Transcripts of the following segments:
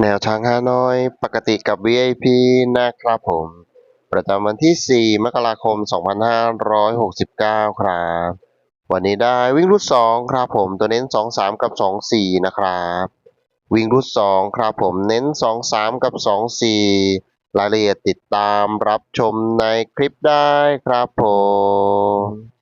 แนวทางฮานอยปกติกับ VIP นะครับผม ประจำวันที่ 4 มกราคม 2569 ครับ วันนี้ได้วิ่งรูด2ครับผม ตัวเน้น 2 3 กับ 2 4 นะครับ วิ่งรูด2ครับผม เน้น 2 3 กับ 2 4 รายละเอียดติดตามรับชมในคลิปได้ครับผม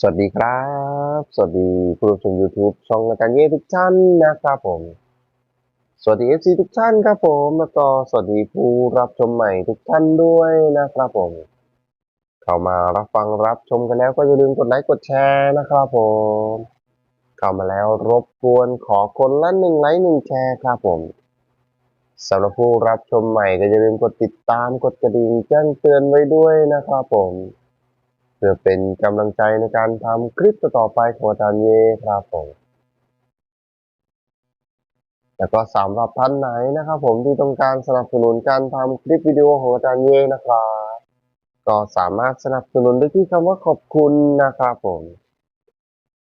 สวัสดีครับ สวัสดีผู้ชม YouTube ช่องอาจารย์เย่ทุกท่านนะครับผม สวัสดี FC ทุกท่านครับผมแล้วก็สวัสดีผู้รับชมใหม่ทุกท่านด้วยนะครับผม เข้ามารับฟังรับชมกันแล้วก็อย่าลืมกดไลค์กดแชร์นะครับผม เข้ามาแล้วรบกวนขอคนละหนึ่งไลค์หนึ่งแชร์ครับผมสำหรับผู้รับชมใหม่ก็อย่าลืมกดติดตามกดกระดิ่งแจ้งเตือนไว้ด้วยนะครับผม เพื่อเป็นกำลังใจในการทำคลิปต่อไปของอาจารย์เยครับผมแล้วก็สำหรับท่านไหนนะครับผมที่ต้องการสนับสนุนการทำคลิปวิดีโอของอาจารย์เยนะครับ ก็สามารถสนับสนุนได้ที่คำว่าขอบคุณนะครับผม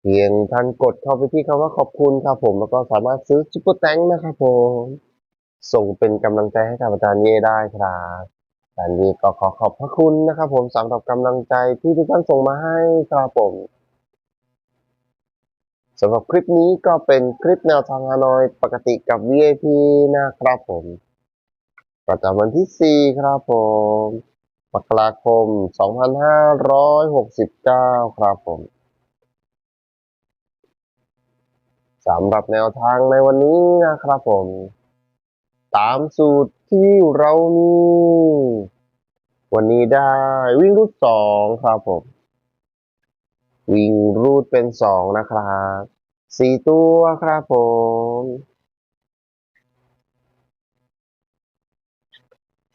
เพียงท่านกดเข้าไปที่คำว่าขอบคุณครับผมแล้วก็สามารถซื้อซุปเปอร์แตงนะครับผม ส่งเป็นกำลังใจให้กับอาจารย์เย่ได้ครับ อาจารย์เย่ก็ขอขอบพระคุณนะครับ ผมสำหรับกำลังใจที่ทุกท่านส่งมาให้ครับผมสำหรับคลิปนี้ก็เป็นคลิปแนวทางฮานอยปกติกับ VIP นะครับผม ประจำวันที่ 4 ครับผมมกราคม 2569 ครับผมสำหรับแนวทางในวันนี้นะครับผม ตามสูตร ที่เรามีวันนี้ได้วิ่งรูดสองครับผม วิ่งรูดเป็นสองนะครับสี่ตัวครับผม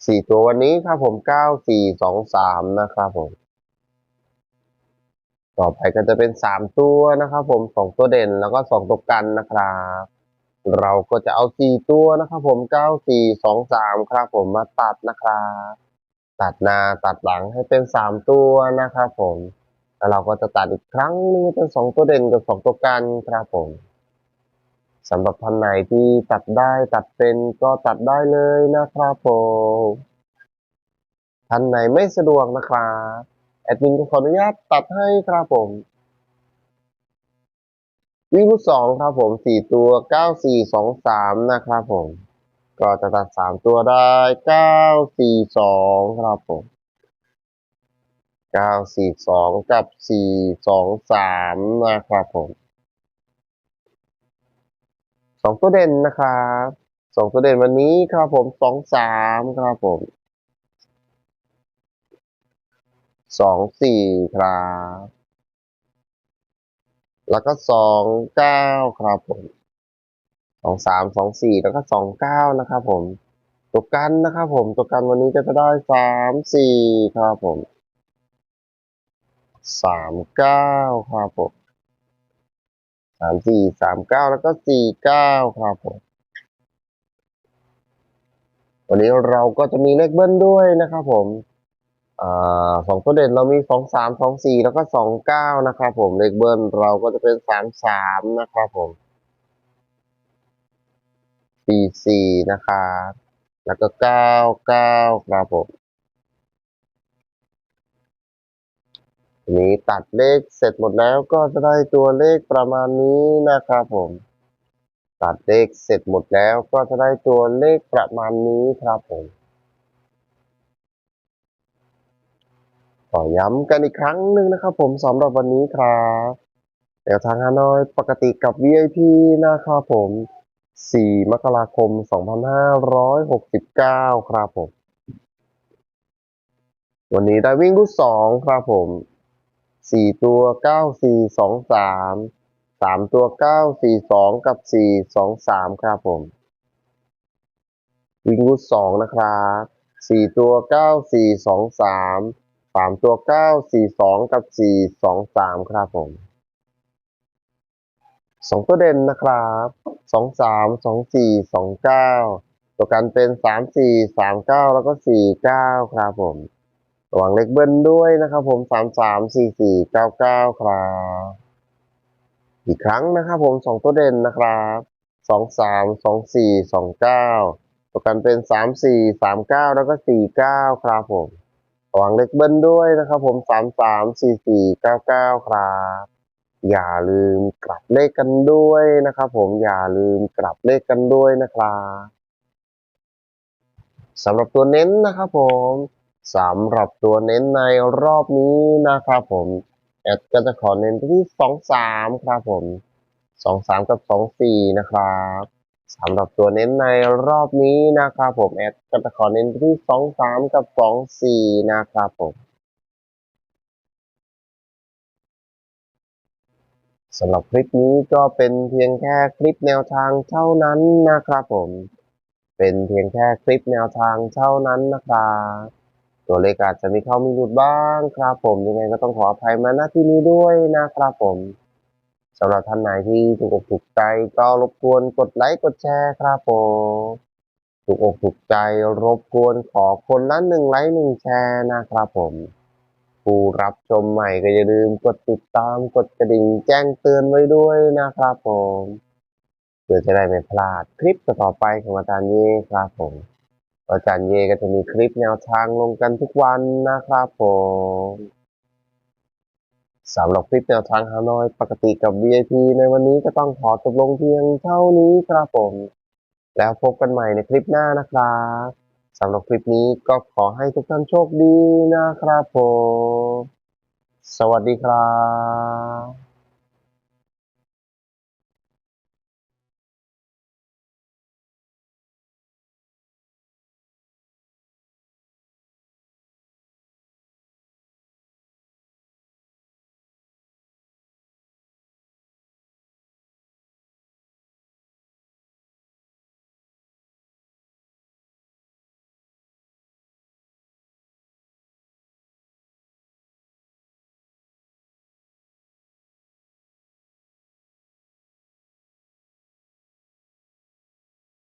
สี่ตัววันนี้ครับผมเก้าสี่สองสามนะครับผม ต่อไปก็จะเป็นสามตัวนะครับผมสองตัวเด่นแล้วก็สองตัวกันนะครับ เราก็จะเอาสี่ตัวนะครับ ผมเก้าสี่สองสามครับ ผมมาตัดนะครับตัดหน้าตัดหลังให้เป็นสามตัวนะครับ ผมแล้วเราก็จะตัดอีกครั้งนึงเป็นสองตัวเด่นกับสองตัวกันครับผมสำหรับท่านไหนที่ตัดได้ตัดเป็นก็ตัดได้เลยนะครับผมท่านไหนไม่สะดวกนะครับแอดมินก็ขออนุญาตตัดให้ครับผม วิ่งลูกสองครับผมสี่ตัวเก้าสี่สองสามนะครับผม ก็จะตัดสามตัวได้เก้าสี่สองครับผมเก้าสี่สองกับสี่สองสามนะครับผมสองตัวเด่นนะครับสองตัวเด่นวันนี้ครับผมสองสามครับผมสองสี่ครับ แล้วก็สองเก้าครับผมสองสามสองสี่แล้วก็สองเก้านะครับผมตัวกันนะครับผมตัวกันวันนี้ก็จะได้สามสี่ครับผมสามเก้าครับผมสามสี่สามเก้าแล้วก็สี่เก้าครับผมวันนี้เราก็จะมีเลขเบิ้ลด้วยนะครับผม สองตัวเด่นเรามีสองสามสองสี่แล้วก็สองเก้านะครับผมเลขเบิ้ลเราก็จะเป็นสามสามนะครับผมสี่สี่นะครับแล้วก็เก้าเก้าครับผมนี้ตัดเลขเสร็จหมดแล้วก็จะได้ตัวเลขประมาณนี้นะครับผม ตัดเลขเสร็จหมดแล้วก็จะได้ตัวเลขประมาณนี้ครับผม ขอย้ำกันอีกครั้งหนึ่งนะครับผมสำหรับวันนี้ครับแนวทางฮานอยปกติกับ VIP นะครับผม 4 มกราคม 2569 ครับผม วันนี้ได้วิ่งรูดสองครับผมสี่ตัวเก้าสี่สองสามสามตัวเก้าสี่สองกับสี่สองสามครับผม วิ่งรูดสองนะครับสี่ตัวเก้า สามสามตัวเก้าสี่สองกับสี่สองสามครับผมสองตัวเด่นนะครับสองสามสองสี่สองเก้าตัวกันเป็นสามสี่สามเก้าแล้วก็สี่เก้าครับผมระวังเล็กเบิ้ลด้วยนะครับผมสามสามสี่สี่เก้าเก้าครับอีกครั้งนะครับผมสองตัวเด่นนะครับสองสามสองสี่สองเก้าตัวกันเป็นสามสี่สามเก้าแล้วก็สี่เก้าครับผม ระวังเล็กเบิ้ลด้วยนะครับผมสามสามสี่สี่เก้าเก้าครับอย่าลืมกลับเลขกันด้วยนะครับผมอย่าลืมกลับเลขกันด้วยนะครับสำหรับตัวเน้นนะครับผมสำหรับตัวเน้นในรอบนี้นะครับผมแอดก็จะขอเน้นไปที่สองสามครับผมสองสามกับสองสี่นะครับ สำหรับตัวเน้นในรอบนี้นะครับผมแอดก็จะขอเน้นที่สองสามกับสองสี่นะครับผมสำหรับคลิปนี้ก็เป็นเพียงแค่คลิปแนวทางเท่านั้นนะครับผม เป็นเพียงแค่คลิปแนวทางเท่านั้นนะครับตัวเลขอาจจะมีเข้ามีหลุดบ้างครับผมยังไงก็ต้องขออภัยมาณที่นี้ด้วยนะครับผม สำหรับท่านไหนที่ถูกอกถูกใจก็รบกวนกดไลค์กดแชร์ครับผมถูกอกถูกใจรบกวนขอคนละหนึ่งไลค์หนึ่งแชร์นะครับผม ผู้รับชมใหม่ก็อย่าลืมกดติดตามกดกระดิ่งแจ้งเตือนไว้ด้วยนะครับผมเพื่อจะได้ไม่พลาดคลิปต่อไปของอาจารย์เย่ครับผมอาจารย์เย่ก็จะมีคลิปแนวทางลงกันทุกวันนะครับผม สำหรับคลิปแนวทางฮานอยปกติกับ VIP ในวันนี้ก็ต้องขอจบลงเพียงเท่านี้ครับผม แล้วพบกันใหม่ในคลิปหน้านะครับสำหรับคลิปนี้ก็ขอให้ทุกท่านโชคดีนะครับผม สวัสดีครับ